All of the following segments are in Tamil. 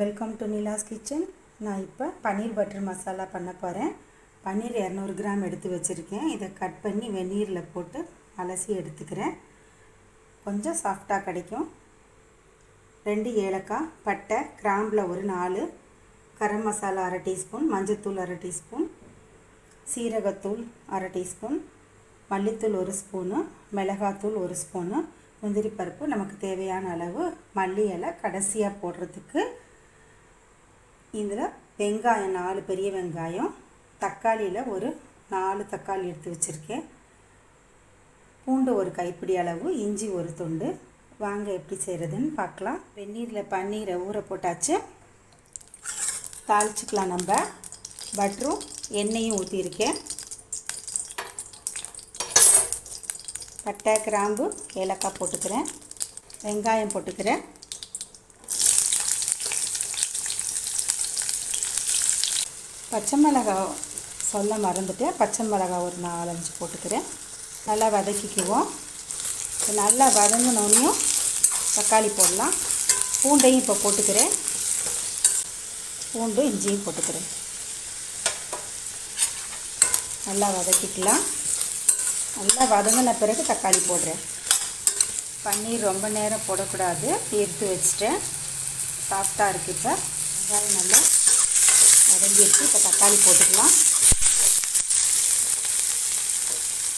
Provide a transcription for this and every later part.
வெல்கம் டு நிலாஸ் கிச்சன் நான் இப்போ பன்னீர் பட்டர் மசாலா பண்ண போகிறேன் பன்னீர் இரநூறு கிராம் எடுத்து வச்சுருக்கேன். இதை கட் பண்ணி வெந்நீரில் போட்டு அலசி எடுத்துக்கிறேன். கொஞ்சம் சாஃப்டாக கிடைக்கும். ரெண்டு ஏலக்காய் பட்டை கிராம்பில் ஒரு நாலு கரம் மசாலா அரை டீஸ்பூன் மஞ்சத்தூள் அரை டீஸ்பூன் சீரகத்தூள் அரை டீஸ்பூன் மல்லித்தூள் ஒரு ஸ்பூனு மிளகாத்தூள் ஒரு ஸ்பூனு முந்திரி பருப்பு நமக்கு தேவையான அளவு மல்லி இலை கடைசியாக போடுறதுக்கு இதில் வெங்காயம் நாலு பெரிய வெங்காயம் தக்காளியில் ஒரு நாலு தக்காளி எடுத்து வச்சுருக்கேன். பூண்டு ஒரு கைப்பிடி அளவு இஞ்சி ஒரு துண்டு. வாங்க எப்படி செய்கிறதுன்னு பார்க்கலாம். வெந்நீரில் பன்னீரை ஊற போட்டாச்சு. தாளிச்சிக்கலாம் நம்ம. பட்டரும் எண்ணெயும் ஊற்றியிருக்கேன் பட்டை கிராம்பு ஏலக்காய் போட்டுக்கிறேன். வெங்காயம் போட்டுக்கிறேன். பச்சை மிளகாய் சொல்ல மறந்துட்டேன். பச்சை மிளகாய் ஒரு நாலஞ்சு போட்டுக்கிறேன். நல்லா வதக்கிக்குவோம். நல்லா வதங்கினோனையும் தக்காளி போடலாம். பூண்டையும் இப்போ போட்டுக்கிறேன். பூண்டு இஞ்சியும் போட்டுக்கிறேன். நல்லா வதக்கிக்கலாம். நல்லா வதங்கின பிறகு தக்காளி போடுறேன். பன்னீர் ரொம்ப நேரம் போடக்கூடாது. எடுத்து வச்சுட்டேன். சாஃப்டாக இருக்குது இப்போ. வெங்காயம் நல்லா வதங்கிடுச்சு இப்போ தக்காளி போட்டுக்கலாம்.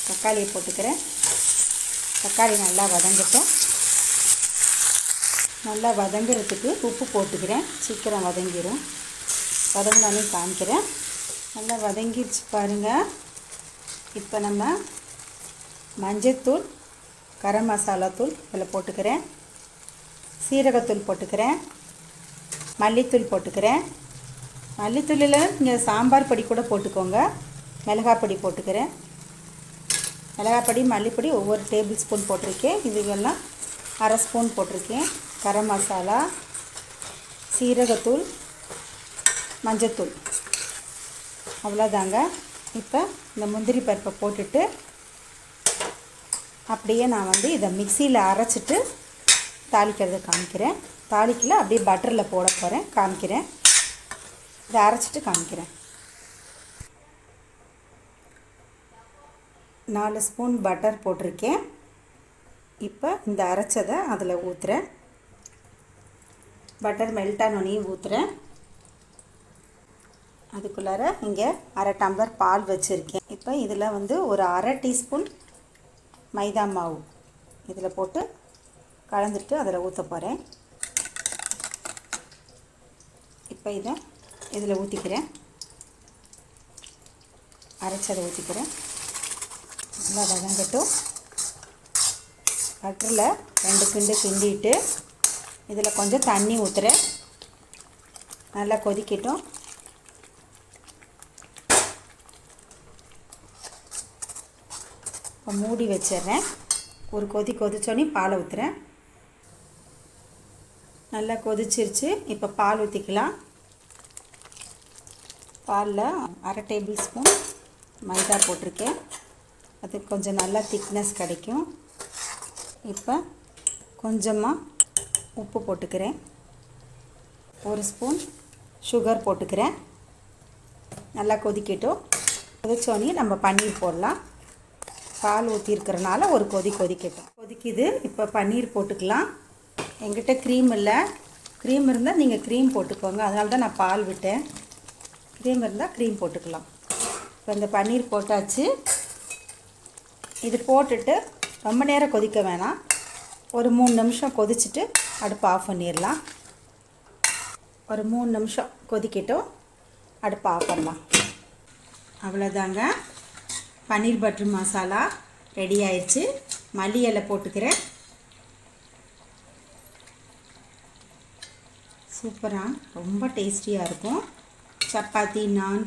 தக்காளியை போட்டுக்கிறேன். தக்காளி நல்லா வதங்கட்டும். நல்லா வதங்குறதுக்கு உப்பு போட்டுக்கிறேன். சீக்கிரம் வதங்கிடும் வதங்கினாலே காமிக்கிறேன். நல்லா வதங்கிடுச்சு பாருங்கள் இப்போ நம்ம மஞ்சத்தூள் கரம் மசாலா தூள் இதில் போட்டுக்கிறேன். சீரகத்தூள் போட்டுக்கிறேன். மல்லித்தூள் போட்டுக்கிறேன். மல்லித்தூளில் நீங்கள் சாம்பார் பொடி கூட போட்டுக்கோங்க. மிளகாய் பொடி போட்டுக்கிறேன். மிளகாய் பொடி மல்லிப்பொடி ஒவ்வொரு டேபிள் ஸ்பூன் போட்டிருக்கேன். இதுவெல்லாம் அரை ஸ்பூன் போட்டிருக்கேன். கரம் மசாலா சீரகத்தூள் மஞ்சத்தூள். அவ்வளோதாங்க. இப்போ இந்த முந்திரி பருப்பை போட்டுட்டு அப்படியே நான் வந்து இதை மிக்சியில் அரைச்சிட்டு தாளிக்கிறது காமிக்கிறேன். தாளிக்கல அப்படியே பட்டரில் போட போகிறேன். காமிக்கிறேன். இதை அரைச்சிட்டு காமிக்கிறேன் நாலு ஸ்பூன் பட்டர் போட்டிருக்கேன் இப்போ இந்த அரைச்சதை அதில் ஊற்றுறேன் பட்டர் மெல்ட் ஆனோனையும் ஊற்றுறேன் அதுக்குள்ளார இங்கே அரை டம்ளர் பால் வச்சுருக்கேன் இப்போ இதில் வந்து ஒரு அரை டீஸ்பூன் மைதா மாவு இதில் போட்டு கலந்துட்டு அதில் ஊற்ற போகிறேன் இப்போ இதை இதில் ஊற்றிக்கிறேன். அரைச்சதை ஊற்றிக்கிறேன். நல்லா வதங்கட்டும். பட்டரில் ரெண்டு கிண்டு கிண்டிட்டு இதில் கொஞ்சம் தண்ணி ஊற்றுறேன். நல்லா கொதிக்கட்டும். இப்போ மூடி வச்சிடுறேன். ஒரு கொதி கொதிச்சோன்னே பால் ஊற்றுறேன். நல்லா கொதிச்சிருச்சு. இப்போ பால் ஊற்றிக்கலாம். பாலில் அரை டேபிள் ஸ்பூன் மைதா போட்டிருக்கேன். அது கொஞ்சம் நல்லா திக்னஸ் கிடைக்கும். இப்போ கொஞ்சமாக உப்பு போட்டுக்கிறேன். ஒரு ஸ்பூன் சுகர் போட்டுக்கிறேன். நல்லா கொதிக்கட்டும். கொதிச்சோடனே நம்ம பன்னீர் போடலாம். பால் ஊற்றிருக்கிறனால ஒரு கொதி கொதிக்கட்டும். கொதிக்குது. இப்போ பன்னீர் போட்டுக்கலாம். எங்கிட்ட க்ரீம் இல்லை. க்ரீம் இருந்தால் நீங்கள் க்ரீம் போட்டுக்கோங்க. அதனால தான் நான் பால் விட்டேன். க்ரீம் இருந்தால் க்ரீம் போட்டுக்கலாம். இப்போ இந்த பன்னீர் போட்டாச்சு. இது போட்டுட்டு ரொம்ப நேரம் கொதிக்க வேணாம். ஒரு மூணு நிமிஷம் கொதிச்சுட்டு அடுப்பு ஆஃப் பண்ணிடலாம். ஒரு மூணு நிமிஷம் கொதிக்கட்டும். அடுப்பு ஆஃப் பண்ணலாம். அவ்வளோதாங்க பன்னீர் பட்டர் மசாலா ரெடி ஆயிடுச்சு. மல்லி இலை போட்டுக்கிறேன். சூப்பராக ரொம்ப டேஸ்டியாக இருக்கும். சப்பாத்தி நான்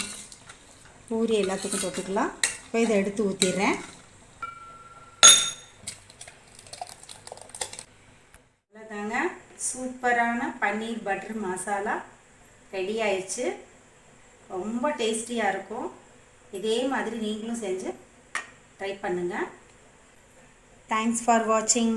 பூரி எல்லாத்துக்கும் தொட்டுக்கலாம். இப்போ இதை எடுத்து ஊற்றிடுறேன் அவ்வளோதாங்க சூப்பரான பன்னீர் பட்டர் மசாலா ரெடி ஆயிடுச்சு. ரொம்ப டேஸ்டியாக இருக்கும். இதே மாதிரி நீங்களும் செஞ்சு ட்ரை பண்ணுங்கள் தேங்க்ஸ் ஃபார் வாட்சிங்